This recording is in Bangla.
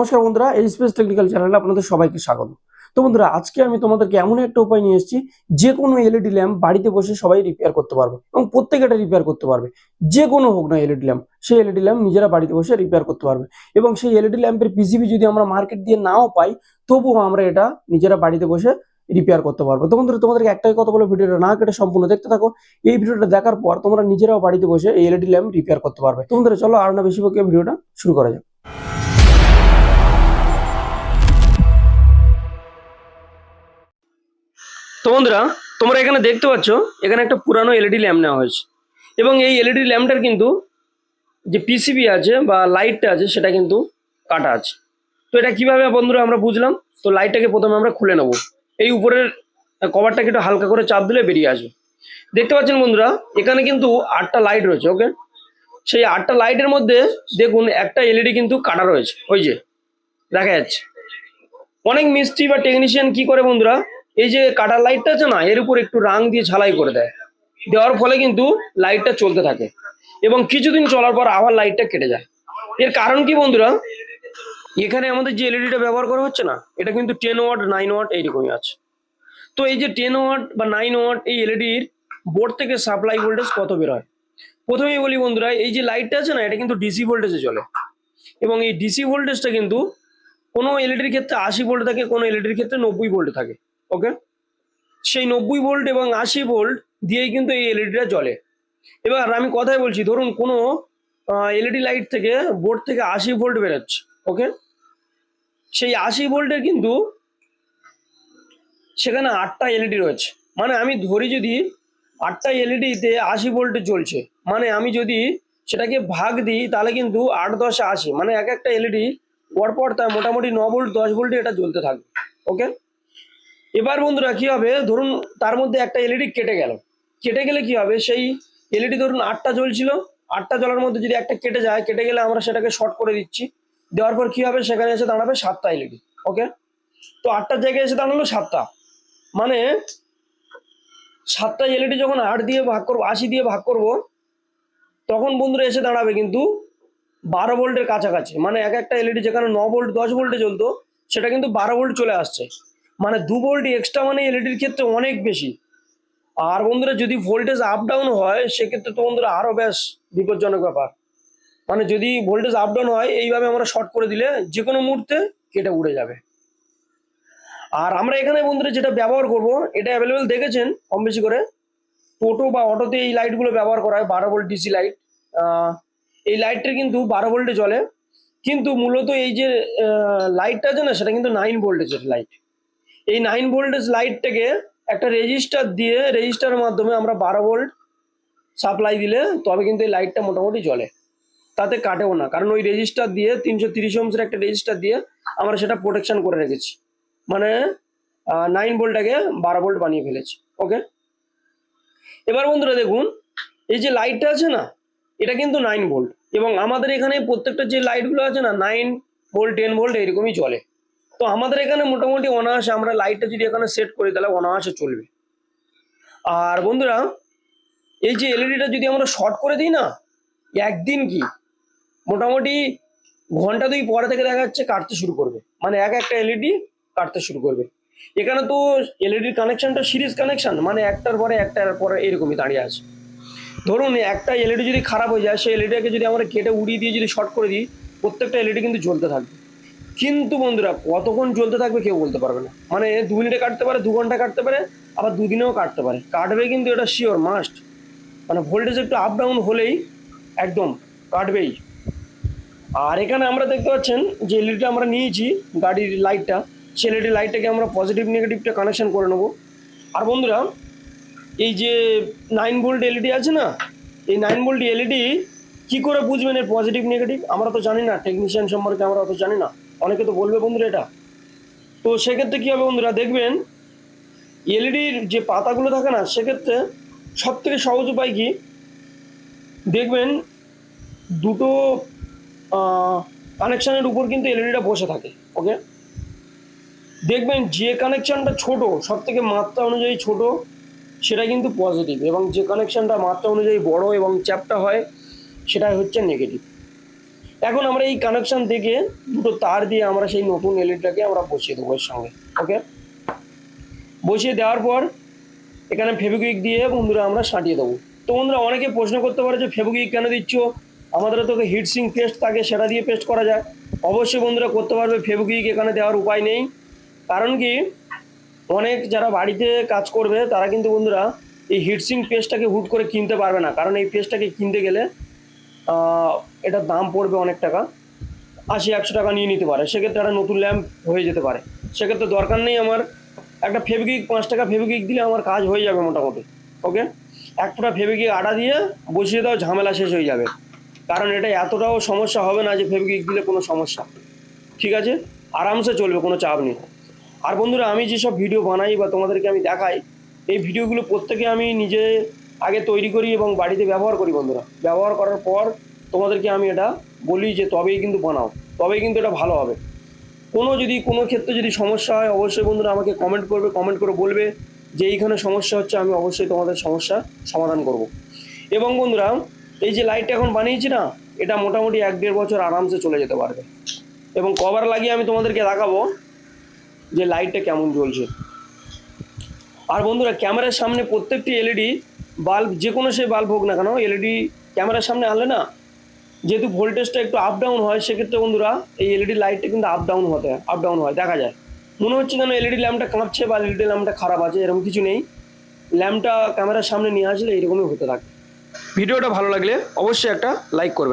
নমস্কার বন্ধুরা এই স্পেস টেকনিক্যাল চ্যানেলে আপনাদের সবাইকে স্বাগত। তো বন্ধুরা, আজকে আমি তোমাদেরকে এমন একটা উপায় নিয়ে এসেছি যে কোনো এলইডি ল্যাম্প বাড়িতে বসে সবাই রিপেয়ার করতে পারবে এবং প্রত্যেকে এটা রিপেয়ার করতে পারবে। যে কোনো হোক না এলইডি ল্যাম্প সেই এলইডি ল্যাম্প নিজেরা বাড়িতে বসে রিপেয়ার করতে পারবে এবং সেই এলইডি ল্যাম্পের পিসিবি যদি আমরা মার্কেট দিয়ে নাও পাই, তবুও আমরা এটা নিজেরা বাড়িতে বসে রিপেয়ার করতে পারব। তো বন্ধুরা, তোমাদেরকে একটাই কথা বলে ভিডিওটা না কেটে সম্পূর্ণ দেখতে থাকো। এই ভিডিওটা দেখার পর তোমরা নিজেরাও বাড়িতে বসে এই এলইডি ল্যাম্প রিপেয়ার করতে পারবে। তো বন্ধুরা, চলো আর না বেশি পক্ষে ভিডিওটা শুরু করা যাক। তো বন্ধুরা, তোমরা এখানে দেখতে পাচ্ছ, এখানে একটা পুরানো এলইডি ল্যাম্প নেওয়া হয়েছে। এবং এই এলইডি ল্যাম্পটার কিন্তু যে পিসিবি আছে বা লাইটটা আছে, সেটা কিন্তু কাটা আছে। তো এটা কীভাবে বন্ধুরা আমরা বুঝলাম? তো লাইটটাকে প্রথমে আমরা খুলে নেব। এই উপরের কভারটাকে একটু হালকা করে চাপ দিলে বেরিয়ে আসবে। দেখতে পাচ্ছেন বন্ধুরা, এখানে কিন্তু আটটা লাইট রয়েছে ওকে সেই আটটা লাইটের মধ্যে দেখুন, একটা এলইডি কিন্তু কাটা রয়েছে। ওই যে, দেখা যাচ্ছে। অনেক মিস্ত্রি বা টেকনিশিয়ান কি করে বন্ধুরা এই যে কাটার লাইটটা আছে না, এর উপর একটু রাং দিয়ে ঝালাই করে দেয়। দেওয়ার ফলে কিন্তু লাইটটা চলতে থাকে এবং কিছুদিন চলার পর আবার লাইটটা কেটে যায়। এর কারণ কি বন্ধুরা? এখানে আমাদের যে এলইডিটা ব্যবহার করা হচ্ছে না, এটা কিন্তু টেন ওয়াট নাইন ওয়াট এইরকমই আছে। তো এই যে টেন ওয়াট বা নাইন ওয়াট এই এলইডির বোর্ড থেকে সাপ্লাই ভোল্টেজ কত বের হয়? প্রথমেই বলি বন্ধুরা, এই যে লাইটটা আছে না, এটা কিন্তু ডিসি ভোল্টেজে চলে। এবং এই ডিসি ভোল্টেজটা কিন্তু কোনো এলইডির ক্ষেত্রে আশি ভোল্ট থাকে, কোনো এলইডির ক্ষেত্রে নব্বই ভোল্ট থাকে। ওকে সেই নব্বই ভোল্ট এবং আশি ভোল্ট দিয়েই কিন্তু এই এলইডিটা জ্বলে। এবার আমি কথাই বলছি, ধরুন কোনো এলইডি লাইট থেকে বোর্ড থেকে আশি ভোল্ট বেরোচ্ছে ওকে সেই আশি ভোল্টের কিন্তু সেখানে আটটা এলইডি রয়েছে। মানে আমি ধরি যদি আটটা এলইডিতে আশি ভোল্টে চলছে মানে আমি যদি সেটাকে ভাগ দিই, তাহলে কিন্তু আট দশ আশি মানে এক একটা এলইডি পরপর তার মোটামুটি ন ভোল্ট দশ ভোল্টে এটা জ্বলতে থাকবে ওকে এবার বন্ধুরা কি হবে? ধরুন তার মধ্যে একটা এলইডি কেটে গেল। কেটে গেলে কি হবে? সেই এলইডি ধরুন আটটা জ্বলছিল। আটটা জ্বলার মধ্যে যদি একটা কেটে যায়, কেটে গেলে আমরা সেটাকে শর্ট করে দিচ্ছি। দেওয়ার পর কি হবে? সেখানে এসে দাঁড়াবে সাতটা এলইডি ওকে তো আটটার জায়গায় এসে দাঁড়াল সাতটা। মানে সাতটা এলইডি যখন আট দিয়ে ভাগ করব, আশি দিয়ে ভাগ করব, তখন বন্ধুরা এসে দাঁড়াবে কিন্তু বারো ভোল্টের কাছাকাছি। মানে এক একটা এলইডি যেখানে ন ভোল্ট, দশ ভোল্টে চলতো সেটা কিন্তু বারো ভোল্ট চলে আসছে। মানে দু ভোল্ট এক্সট্রা মানে এলইডির ক্ষেত্রে অনেক বেশি। আর বন্ধুরা, যদি ভোল্টেজ আপ ডাউন হয়, সেক্ষেত্রে তো বন্ধুরা আরও বেশ বিপজ্জনক ব্যাপার। মানে যদি ভোল্টেজ আপ ডাউন হয়, এইভাবে আমরা শর্ট করে দিলে যে কোনো মুহূর্তে কেটে উড়ে যাবে। আর আমরা এখানে বন্ধুরা যেটা ব্যবহার করব, এটা অ্যাভেলেবেল দেখেছেন কম বেশি করে? টোটো বা অটোতে এই লাইটগুলো ব্যবহার করা হয়, বারো ভোল্ট ডিসি লাইট এই লাইটটা কিন্তু বারো ভোল্টে চলে কিন্তু মূলত এই যে লাইটটা আছে না, সেটা কিন্তু নাইন ভোল্টেজের লাইট এই নাইন ভোল্টেজ লাইটটাকে একটা রেজিস্টার দিয়ে রেজিস্টারের মাধ্যমে আমরা বারো ভোল্ট সাপ্লাই দিলে তবে কিন্তু এই লাইটটা মোটামুটি জ্বলে। তাতে কাটেও না। কারণ ওই রেজিস্টার দিয়ে তিনশো তিরিশ ওমসের একটা রেজিস্টার দিয়ে আমরা সেটা প্রোটেকশন করে রেখেছি। মানে নাইন ভোল্টটাকে বারো ভোল্ট বানিয়ে ফেলেছি। ওকে এবার বন্ধুরা দেখুন, এই যে লাইটটা আছে না, এটা কিন্তু নাইন ভোল্ট এবং আমাদের এখানে প্রত্যেকটা যে লাইটগুলো আছে না নাইন ভোল্ট টেন ভোল্ট এরকমই চলে তো আমাদের এখানে মোটামুটি অনায়াসে আমরা লাইটটা যদি এখানে সেট করি, তাহলে অনায়াসে চলবে। আর বন্ধুরা, এই যে এলইডিটা যদি আমরা শর্ট করে দিই না, একদিন কি মোটামুটি ঘণ্টা দুই পরে থেকে দেখা যাচ্ছে কাটতে শুরু করবে। মানে এক একটা এলইডি কাটতে শুরু করবে। এখানে তো এলইডির কানেকশনটা সিরিজ কানেকশন মানে একটার পরে একটার পরে এরকমই দাঁড়িয়ে আছে। ধরুন, একটা এলইডি যদি খারাপ হয়ে যায়, সেই এলইডিটাকে যদি আমরা কেটে উড়িয়ে দিয়ে যদি শর্ট করে দিই, প্রত্যেকটা এলইডি কিন্তু জ্বলতে থাকবে। কিন্তু বন্ধুরা, কতক্ষণ জ্বলতে থাকবে কেউ বলতে পারবে না। মানে দু মিনিটে কাটতে পারে, দু ঘণ্টা কাটতে পারে, আবার দুদিনেও কাটতে পারে। কাটবে কিন্তু এটা শিওর মাস্ট মানে ভোল্টেজ একটু আপ ডাউন হলেই একদম কাটবেই। আর এখানে আমরা দেখতে পাচ্ছেন যে এলইডিটা আমরা নিয়েছি গাড়ির লাইটটা সেই এলইডি লাইটটাকে আমরা পজিটিভ নেগেটিভটা কানেকশন করে নেব। আর বন্ধুরা, এই যে নাইন ভোল্ট এলইডি আছে না, এই নাইন ভোল্ট এলইডি কী করে বুঝবেন এর পজিটিভ নেগেটিভ আমরা তো জানি না টেকনিশিয়ান সম্পর্কে আমরা অত জানি না। অনেকে তো বলবে বন্ধুরা এটা। তো সেক্ষেত্রে কী হবে বন্ধুরা, দেখবেন এলইডির যে পাতাগুলো থাকে না, সেক্ষেত্রে সব থেকে সহজ উপায় কি? দেখবেন দুটো কানেকশানের উপর কিন্তু এলইডিটা বসে থাকে ওকে দেখবেন যে কানেকশানটা ছোট সব থেকে মাত্রা অনুযায়ী ছোট, সেটা কিন্তু পজিটিভ এবং যে কানেকশানটা মাত্রা অনুযায়ী বড় এবং চ্যাপটা হয় সেটা হচ্ছে নেগেটিভ এখন আমরা এই কানেকশন থেকে দুটো তার দিয়ে আমরা সেই নতুন এলইডিটাকে আমরা বসিয়ে দেবো এর সঙ্গে ওকে বসিয়ে দেওয়ার পর এখানে ফেভিকুইক দিয়ে বন্ধুরা আমরা সাঁটিয়ে দেবো। তো বন্ধুরা, অনেকে প্রশ্ন করতে পারে যে ফেভিকুইক কেন দিচ্ছ? আমাদের তো হিটসিং পেস্ট থাকে, সেটা দিয়ে পেস্ট করা যায়। অবশ্যই বন্ধুরা করতে পারবে, ফেভিকুইক এখানে দেওয়ার উপায় নেই। কারণ কি? অনেক যারা বাড়িতে কাজ করবে, তারা কিন্তু বন্ধুরা এই হিটসিং পেস্টটাকে হুট করে কিনতে পারবে না। কারণ এই পেস্টটাকে কিনতে গেলে এটার দাম পড়বে অনেক টাকা। আশি, একশো টাকা নিয়ে নিতে পারে। সেক্ষেত্রে একটা নতুন ল্যাম্প হয়ে যেতে পারে। সেক্ষেত্রে দরকার নেই আমার একটা ফেভিকুইক পাঁচ টাকা ফেভিকুইক দিলে আমার কাজ হয়ে যাবে মোটামুটি। ওকে? এক ফোঁটা ফেভিকুইক আটা দিয়ে বসিয়ে দাও, ঝামেলা শেষ হয়ে যাবে। কারণ এটা এতটাও সমস্যা হবে না যে ফেভিকুইক দিলে কোনো সমস্যা। ঠিক আছে? আরামসে চলবে, কোনো চাপ নেই। আর বন্ধুরা, আমি যেসব ভিডিও বানাই বা তোমাদেরকে আমি দেখাই, এই ভিডিওগুলো প্রত্যেকে আমি নিজে আগে তৈরি করি এবং বাড়িতে ব্যবহার করি বন্ধুরা। ব্যবহার করার পর তোমাদেরকে আমি এটা বলি যে তবেই কিন্তু বানাও, তবেই কিন্তু এটা ভালো হবে। কোনো যদি, কোনো ক্ষেত্রে যদি সমস্যা হয়, অবশ্যই বন্ধুরা আমাকে কমেন্ট করবে কমেন্ট করে বলবে যে এইখানে সমস্যা হচ্ছে, আমি অবশ্যই তোমাদের সমস্যা সমাধান করব। এবং বন্ধুরা, এই যে লাইটটা এখন বানিয়েছি না, এটা মোটামুটি এক দেড় বছর আরামসে চলে যেতে পারবে। এবং কভার লাগিয়ে আমি তোমাদেরকে দেখাবো যে লাইটটা কেমন জ্বলছে। আর বন্ধুরা, ক্যামেরার সামনে প্রত্যেকটি এলইডি বাল্ব, যে কোনো সে বাল্ব হোক না কেন এলইডি ক্যামেরার সামনে আনলে না, যেহেতু ভোল্টেজটা একটু আপ ডাউন হয়, সেক্ষেত্রে বন্ধুরা এই এলইডি লাইটটা কিন্তু আপ ডাউন হতে আপ ডাউন হয়, দেখা যায়। মনে হচ্ছে যেন এলইডি ল্যাম্পটা কাঁপছে বা এলইডি ল্যাম্পটা খারাপ আছে, এরকম কিছু নেই। ল্যাম্পটা ক্যামেরার সামনে নিয়ে আসলে এরকমই হতে থাকে। ভিডিওটা ভালো লাগলে অবশ্যই একটা লাইক করবেন।